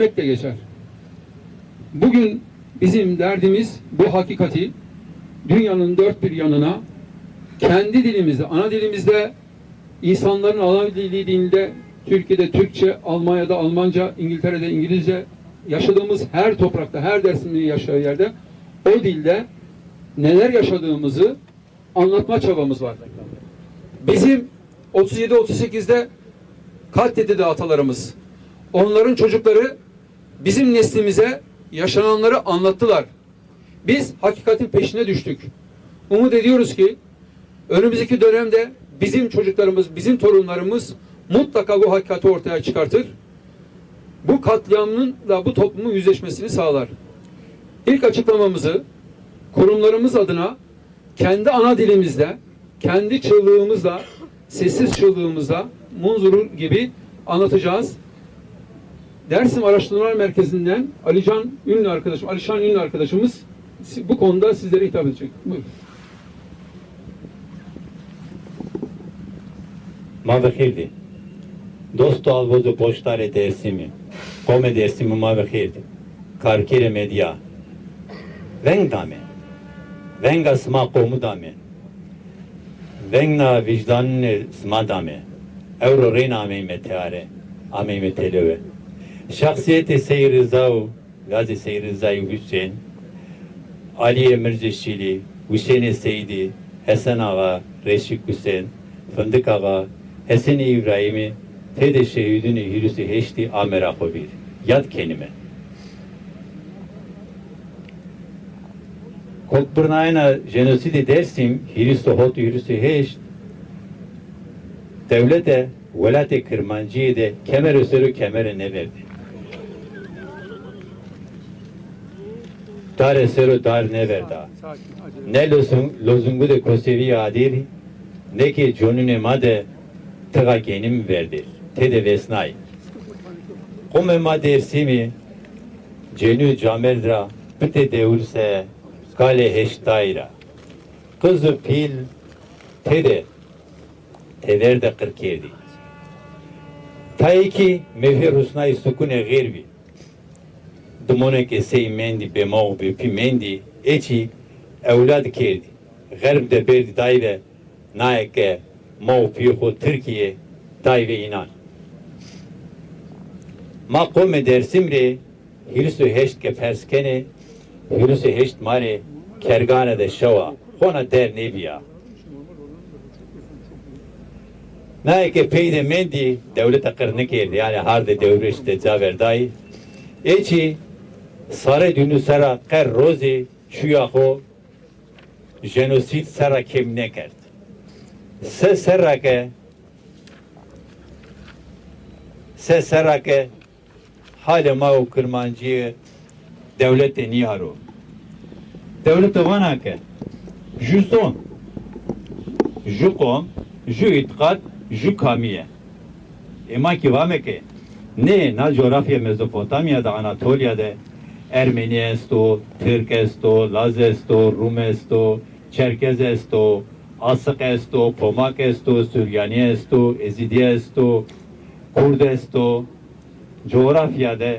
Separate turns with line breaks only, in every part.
de geçer. Bugün bizim derdimiz bu hakikati dünyanın dört bir yanına kendi dilimizde, ana dilimizde insanların ana dili dilinde Türkiye'de Türkçe, Almanya'da Almanca, İngiltere'de İngilizce yaşadığımız her toprakta, her dersimini yaşadığı yerde o dilde neler yaşadığımızı anlatma çabamız var. Bizim 37-38'de katledildi atalarımız. Onların çocukları bizim neslimize yaşananları anlattılar. Biz hakikatin peşine düştük. Umut ediyoruz ki önümüzdeki dönemde bizim çocuklarımız, bizim torunlarımız mutlaka bu hakikati ortaya çıkartır. Bu katliamın da bu toplumun yüzleşmesini sağlar. İlk açıklamamızı kurumlarımız adına kendi ana dilimizde, kendi çığlığımızla, sessiz çığlığımızla munzurur gibi anlatacağız. Dersim Araştırmalar Merkezi'nden Alican Ünlü arkadaşım, Alişan Ünlü arkadaşımız bu konuda sizlere hitap edecek. Buyurun.
Mavekirdi. Dostu alvozu poštare dersimi. Kome dersimi mavekirdi. Karkire medya. Veng dame. Venga sma komu dame. Vengna vicdanine sma dame. Euro rena ameyme teare. Ameyme televe. Şahsiyeti Seyir Rızav, Gazi Seyir Rıza'yı Hüseyin, Ali Emir Ceşili, Hüseyin Seydi, Hasan Ağa, Reşik Hüseyin, Fındık Ağa, Hasan İbrahim'i, Tede şehidini hürüsü heşti amera kobir. Yad kelime. Kokbırnayna jenosidi dersim hiristo hot hiristo heşt devlete velate kırmancıya de kemer öseru kemere ne verdi? Dar esero dar ne verda? Ne lozun, lozungu de kosevi adir, ne ki conune made tıga genim verdi. Te de vesnay. Kome ma dersimi, cenü camerdra, pite deurse, kale heştayra. Kızı pil, te de, tever de kırkerdi. Ta ki mevher husnay sukune gırbi. دمونه که سی مندی به ما و به پی مندی ایچی اولاد کردی غرب ده بردی دایره نه که ما و پی خود ترکیه دایره اینان ما قوم درسیم ری هیرسو هشت که پرسکنه هیرسو هشت ماره کرگانه ده شوا خونه در نیبیا نه که پیده مندی دولت قرنه کردی یعنی هر ده دورش ده جاوردایی ایچی ساره دونو سرا قر روزی چویا خو جنوسید سرا کم نکرد سه سرا که سه سرا که حال ما و کرمانجی devlet نیارو devlet وانا که جو سون جو قوم جو اتقاد جو کامیه اما کی وامه که نه na coğrafya Mezopotamya'da, Anatolia'da Ermeni est o, Türk est o, Laz est o, Rum est o, Çerkez est o, Asık est o, Pomak est o, Süryani est o, Ezidi est o, Kurd est o. Coğrafyada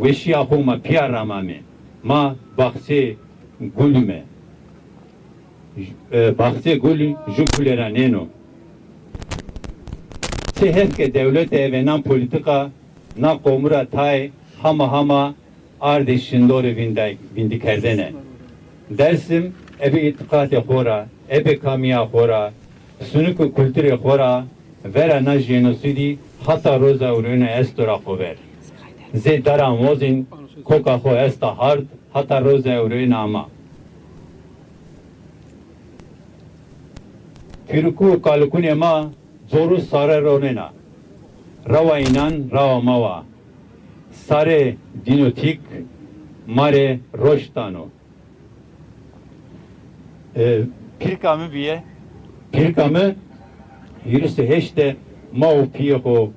veşiya huma piyaramami ma bahsi gulme e, bahsi gul jukulera neno se herke devlet ve nan politika na komura tay hama hama ardişin doğru vinday vindi kerdene. Dersim ebe itikati xora, ebe kamiya xora, sunuku kültürü xora, vera na jenosidi hata roza urune estora xover. Ze dara mozin koka xo esta hard hata roza urune ama. Firku kalkune ma zoru sare ronena. Rava inan rava mava. Sare dinotik mare roştano. Ee, pirkamı biye pirkamı yürüse heşte mau piyeho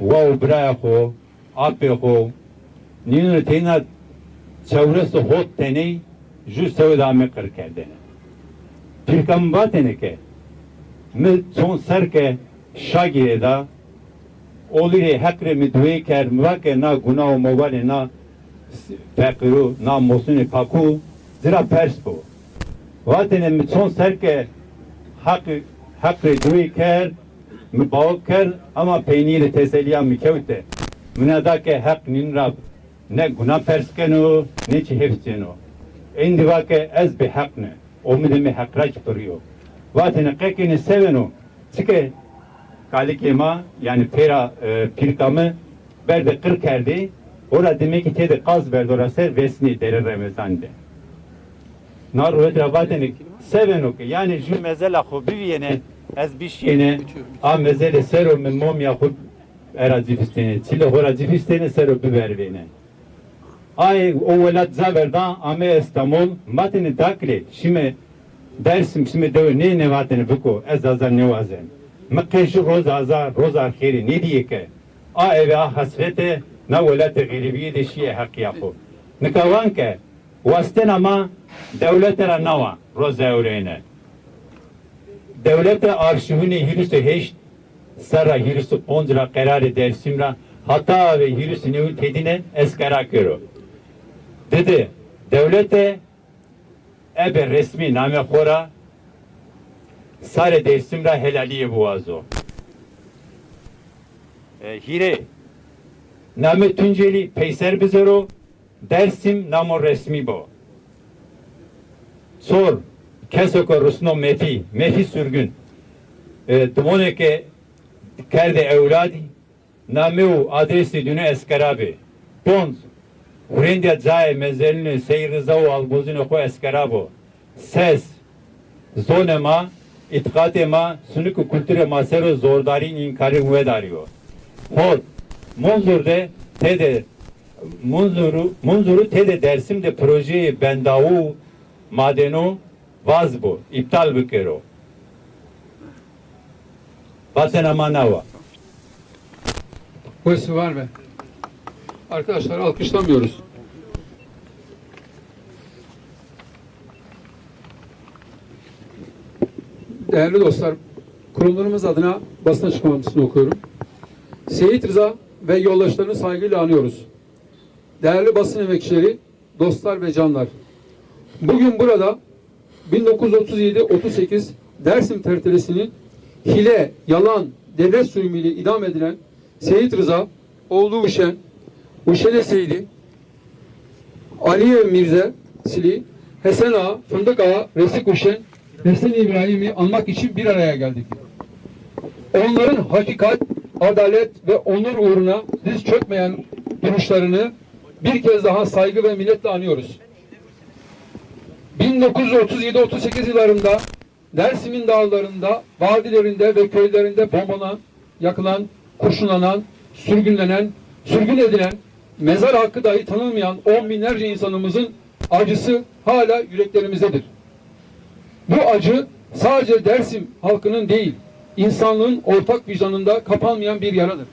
vau brayaho apeho ninu tena çevresi hot teney jü sevdame kır kerdene. Pirkamı batene ke mi son serke olire hakre mi duye ker mvake na guna o mobile na fakiru na mosuni paku zira pers bu. Vatene mi son serke hak hakre duye ker mi baok ker ama peyniri teseliya mi kevte. Münadake hak nin rab ne guna perskenu ne çi hefsenu. Indi vake ez bi hak ne. O mi de mi hakraç duruyor. Vatene kekini sevenu. Çike kalikema yani pera e, pirkamı berde kır kerdi. Ora demek ki tede kaz verdi orası vesni deri remezande. Nar ve dravateni sevenu ki yani ju mezela khu biviyene ez bişyene a mezele sero min mom ya khu era cifistene çile hora cifistene sero bibervene. Ay o velat zaverda ame İstanbul matini dakle şimdi dersim şimdi de ne ne vatene buko ez azar ne vazen. مقیش روز آزار روز آخری نیدیه که آ اوه آ حسرته نه ولت غریبی دشیه حقیه خو نکوان که وستن اما دولت را نوا روز اورینه دولت arşivini hirüsü heş sara hirüsü pondra kararı dersim ra hata ve hirüsü nevi tedine eskara kero. Dedi devlete ebe resmi name khora sare dersim ra helaliye buazo. E, hire name Tunceli peyser bizero dersim namo resmi bo. Sor kesoko rusno mefi mefi sürgün. E, dumone ke kerde evladi nameu adresi düne eskarabi. Pons Hurindya caye mezelini seyrizavu albozunu ko eskarabo. Ses zonema itikate ma sunuku kültüre masero zordarin inkari huve dariyor. Hor Munzur'de tede Munzur'u Munzur'u tede dersimde projeyi bendavu madenu vaz bu iptal bükero. Vaten amanava.
Burası var mı? Arkadaşlar alkışlamıyoruz. Değerli dostlar, kurumlarımız adına basın açıklamasını okuyorum. Seyit Rıza ve yoldaşlarını saygıyla anıyoruz. Değerli basın emekçileri, dostlar ve canlar. Bugün burada 1937-38 Dersim tertilesinin hile, yalan, devlet sürümüyle idam edilen Seyit Rıza, oğlu Uşen, Uşen Seydi, Aliye Mirze Sili, Hasan Ağa, Fındık Ağa, Resik Uşen, Hasan İbrahim'i anmak için bir araya geldik. Onların hakikat, adalet ve onur uğruna diz çökmeyen duruşlarını bir kez daha saygı ve minnetle anıyoruz. 1937-38 yıllarında Dersim'in dağlarında, vadilerinde ve köylerinde bombalanan, yakılan, kurşunlanan, sürgünlenen, sürgün edilen, mezar hakkı dahi tanınmayan on binlerce insanımızın acısı hala yüreklerimizdedir. Bu acı sadece Dersim halkının değil, insanlığın ortak vicdanında kapanmayan bir yaradır.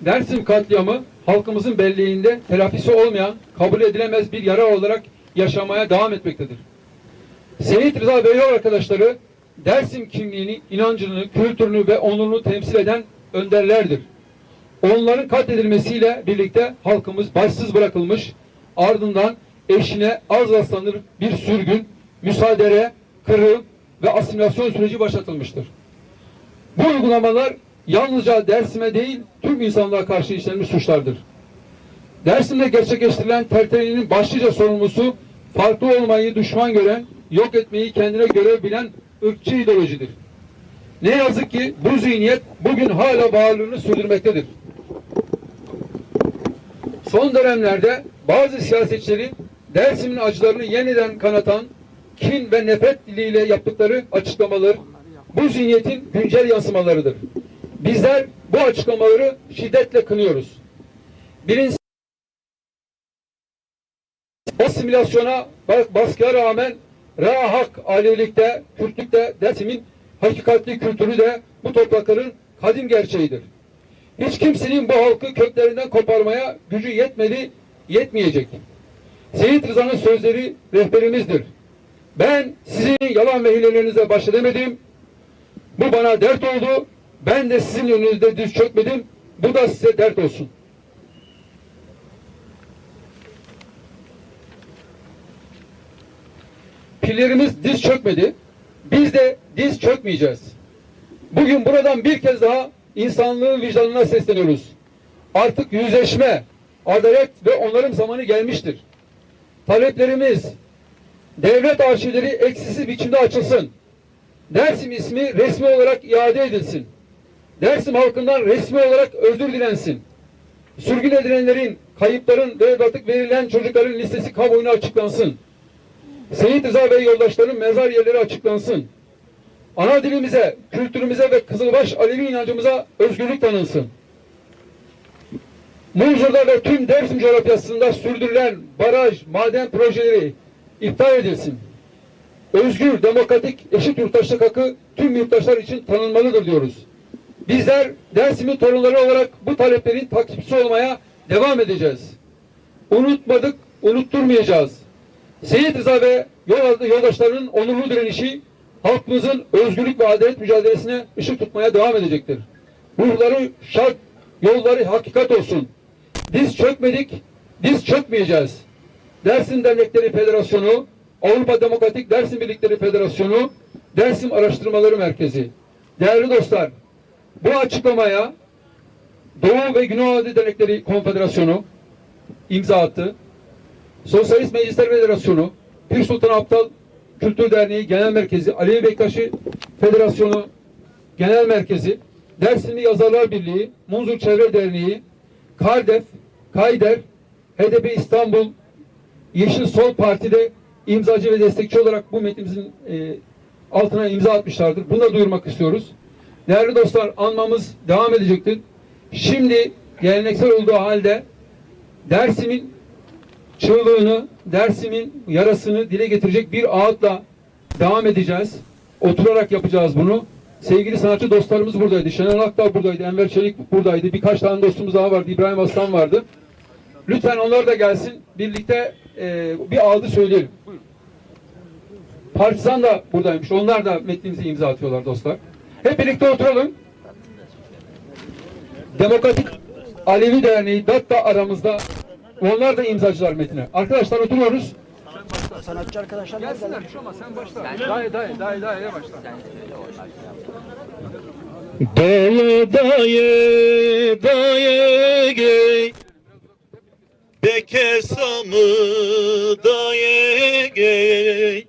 Dersim katliamı halkımızın belleğinde telafisi olmayan, kabul edilemez bir yara olarak yaşamaya devam etmektedir. Seyit Rıza Bey arkadaşları Dersim kimliğini, inancını, kültürünü ve onurunu temsil eden önderlerdir. Onların katledilmesiyle birlikte halkımız başsız bırakılmış, ardından eşine az rastlanır bir sürgün, müsaadere, kırım ve asimilasyon süreci başlatılmıştır. Bu uygulamalar yalnızca Dersim'e değil tüm insanlığa karşı işlenmiş suçlardır. Dersim'de gerçekleştirilen tertelinin başlıca sorumlusu farklı olmayı düşman gören, yok etmeyi kendine görev bilen ırkçı ideolojidir. Ne yazık ki bu zihniyet bugün hala varlığını sürdürmektedir. Son dönemlerde bazı siyasetçilerin Dersim'in acılarını yeniden kanatan kin ve nefret diliyle yaptıkları açıklamalar bu zihniyetin güncel yansımalarıdır. Bizler bu açıklamaları şiddetle kınıyoruz. Birincisi asimilasyona, baskıya rağmen Rahak Alevilikte, Kürtlükte, Dersim'in hakikatli kültürü de bu toprakların kadim gerçeğidir. Hiç kimsenin bu halkı köklerinden koparmaya gücü yetmedi, yetmeyecek. Seyit Rıza'nın sözleri rehberimizdir. Ben sizin yalan ve hilelerinize baş edemedim. Bu bana dert oldu. Ben de sizin önünüzde düz çökmedim. Bu da size dert olsun. Pillerimiz diz çökmedi. Biz de diz çökmeyeceğiz. Bugün buradan bir kez daha insanlığın vicdanına sesleniyoruz. Artık yüzleşme, adalet ve onarım zamanı gelmiştir. Taleplerimiz, devlet arşivleri eksiksiz biçimde açılsın. Dersim ismi resmi olarak iade edilsin. Dersim halkından resmi olarak özür dilensin. Sürgün edilenlerin, kayıpların ve evlatlık verilen çocukların listesi kamuoyuna açıklansın. Seyit Rıza Bey yoldaşlarının mezar yerleri açıklansın. Ana dilimize, kültürümüze ve Kızılbaş Alevi inancımıza özgürlük tanınsın. Munzur'da ve tüm Dersim coğrafyasında sürdürülen baraj, maden projeleri iptal edilsin. Özgür, demokratik, eşit yurttaşlık hakkı tüm yurttaşlar için tanınmalıdır diyoruz. Bizler Dersim'in torunları olarak bu taleplerin takipçisi olmaya devam edeceğiz. Unutmadık, unutturmayacağız. Seyit Rıza ve yol- yoldaşlarının onurlu direnişi halkımızın özgürlük ve adalet mücadelesine ışık tutmaya devam edecektir. Ruhları şart, yolları hakikat olsun. Diz çökmedik, diz çökmeyeceğiz. Dersim Dernekleri Federasyonu, Avrupa Demokratik Dersim Birlikleri Federasyonu, Dersim Araştırmaları Merkezi. Değerli dostlar, bu açıklamaya Doğu ve Güney Anadolu Dernekleri Konfederasyonu imza attı. Sosyalist Meclisler Federasyonu, Pir Sultan Abdal Kültür Derneği Genel Merkezi, Alevi Bektaşi Federasyonu Genel Merkezi, Dersimli Yazarlar Birliği, Munzur Çevre Derneği, Kardef, Kayder, HDP İstanbul, Yeşil Sol Parti'de imzacı ve destekçi olarak bu metnimizin e, altına imza atmışlardır. Bunu da duyurmak istiyoruz. Değerli dostlar anmamız devam edecektir. Şimdi geleneksel olduğu halde Dersim'in çığlığını, Dersim'in yarasını dile getirecek bir ağıtla devam edeceğiz. Oturarak yapacağız bunu. Sevgili sanatçı dostlarımız buradaydı. Şenol Akdağ buradaydı. Enver Çelik buradaydı. Birkaç tane dostumuz daha vardı. İbrahim Aslan vardı. Lütfen onlar da gelsin. Birlikte e, bir ağıdı söyleyelim. Partizan da buradaymış. Onlar da metnimizi imza atıyorlar dostlar. Hep birlikte oturalım. Demokratik Alevi Derneği DATTA aramızda. Onlar da imzacılar metine. Arkadaşlar oturuyoruz.
Sanatçı arkadaşlar da
Gelsinler bir şey olmaz sen başla. Dayı dayı dayı dayı başla.
Dayı dayı dayı gey Bekesamı dayı gey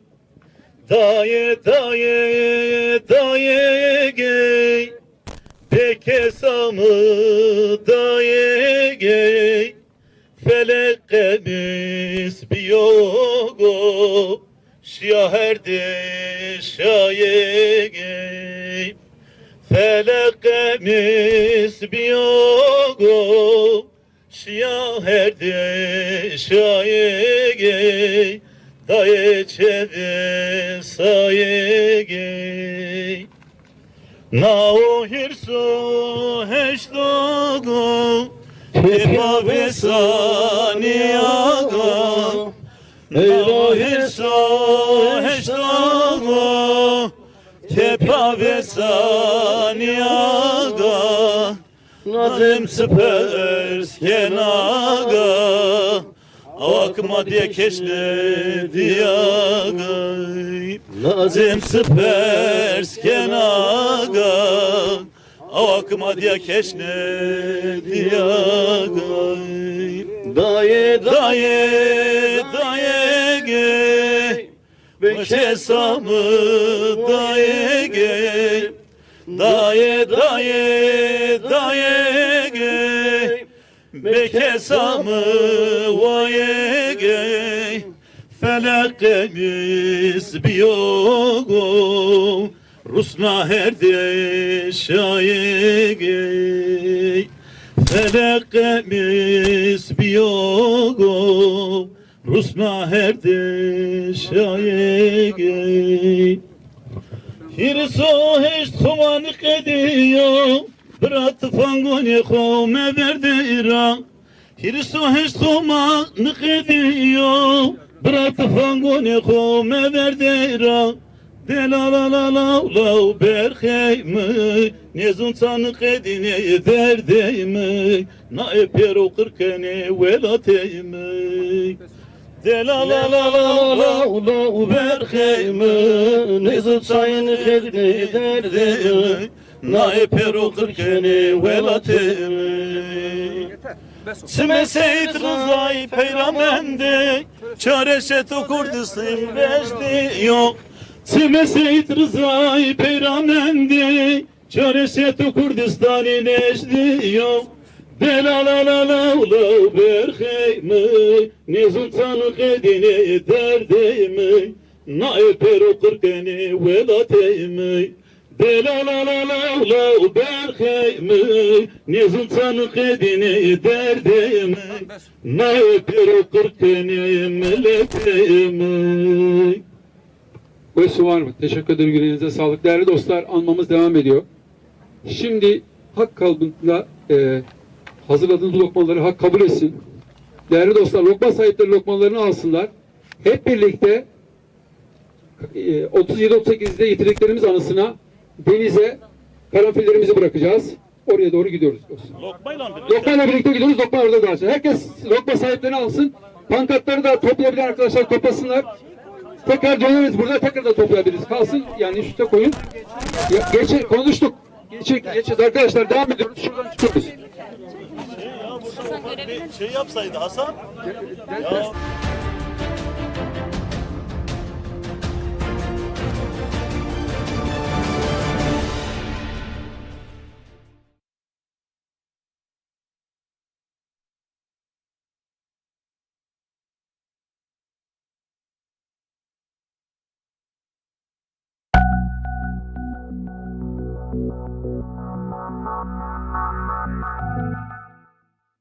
Dayı dayı dayı gey Bekesamı dayı gey Felekemiz biyogo Şaherde şaye gey. Felekemiz biyogo Şaherde şaye gey. Daye çeve saye gey. Na o hirso heştogo Tepa ve saniyago Na o hirso heştogo Tepa ve saniyaga Nazım spers kenaga Akma diye keşne diyaga Nazım spers kenaga Akma diye keşne diyaga Daye daye daye gey Beşe samı daye gey Daye daye daye gey Beke samı vaye gey Felakemiz biyogo Rusna her de şaye gey Felakemiz biyogo Rusna her de şaye gey Hirso hiç tumanık ediyor Bırat fangoni kome verdi İran. Hristo hesto nıkediyor Bırak fangone kome verdera De la la la la la berheymi Nezun tanık edine derdeymi Na epero kırkene velateymi De la la la la la la berheymi Nezun tanık edine derdeymi Na epero kırkene velateymi Sime seyit rızayı peyramende Çareşet Kurdistan beşdi yok Sime seyit rızayı peyramende Çareşet Kurdistan neşdi yok. Bela la la la la berheymi Nizun tanık edine derdeymi Na epero kırkeni velateymi Bela la la la la berheymi Nizun tanık edine derdeymi Na epero kırkeni meleteymi
Su var mı? Teşekkür ederim yüreğinize sağlık. Değerli dostlar anmamız devam ediyor. Şimdi hak kalbında e, hazırladığınız lokmaları hak kabul etsin. Değerli dostlar lokma sahipleri lokmalarını alsınlar. Hep birlikte e, 37-38'de yitirdiklerimiz anısına denize karanfillerimizi bırakacağız. Oraya doğru gidiyoruz. dostlar.
Lokmayla birlikte
Lokmayla birlikte gidiyoruz. Lokma orada dağılacak. Herkes lokma sahiplerini alsın. Pankartları da toplayabilen arkadaşlar toplasınlar. Tekrar döneriz. Burada tekrar da toplayabiliriz. Kalsın yani üstte koyun. Ya, geçe, konuştuk. Geçe, geçeceğiz arkadaşlar. Devam ediyoruz. Şuradan çıkıyoruz.
şey ya burada bir şey yapsaydı Hasan. Ya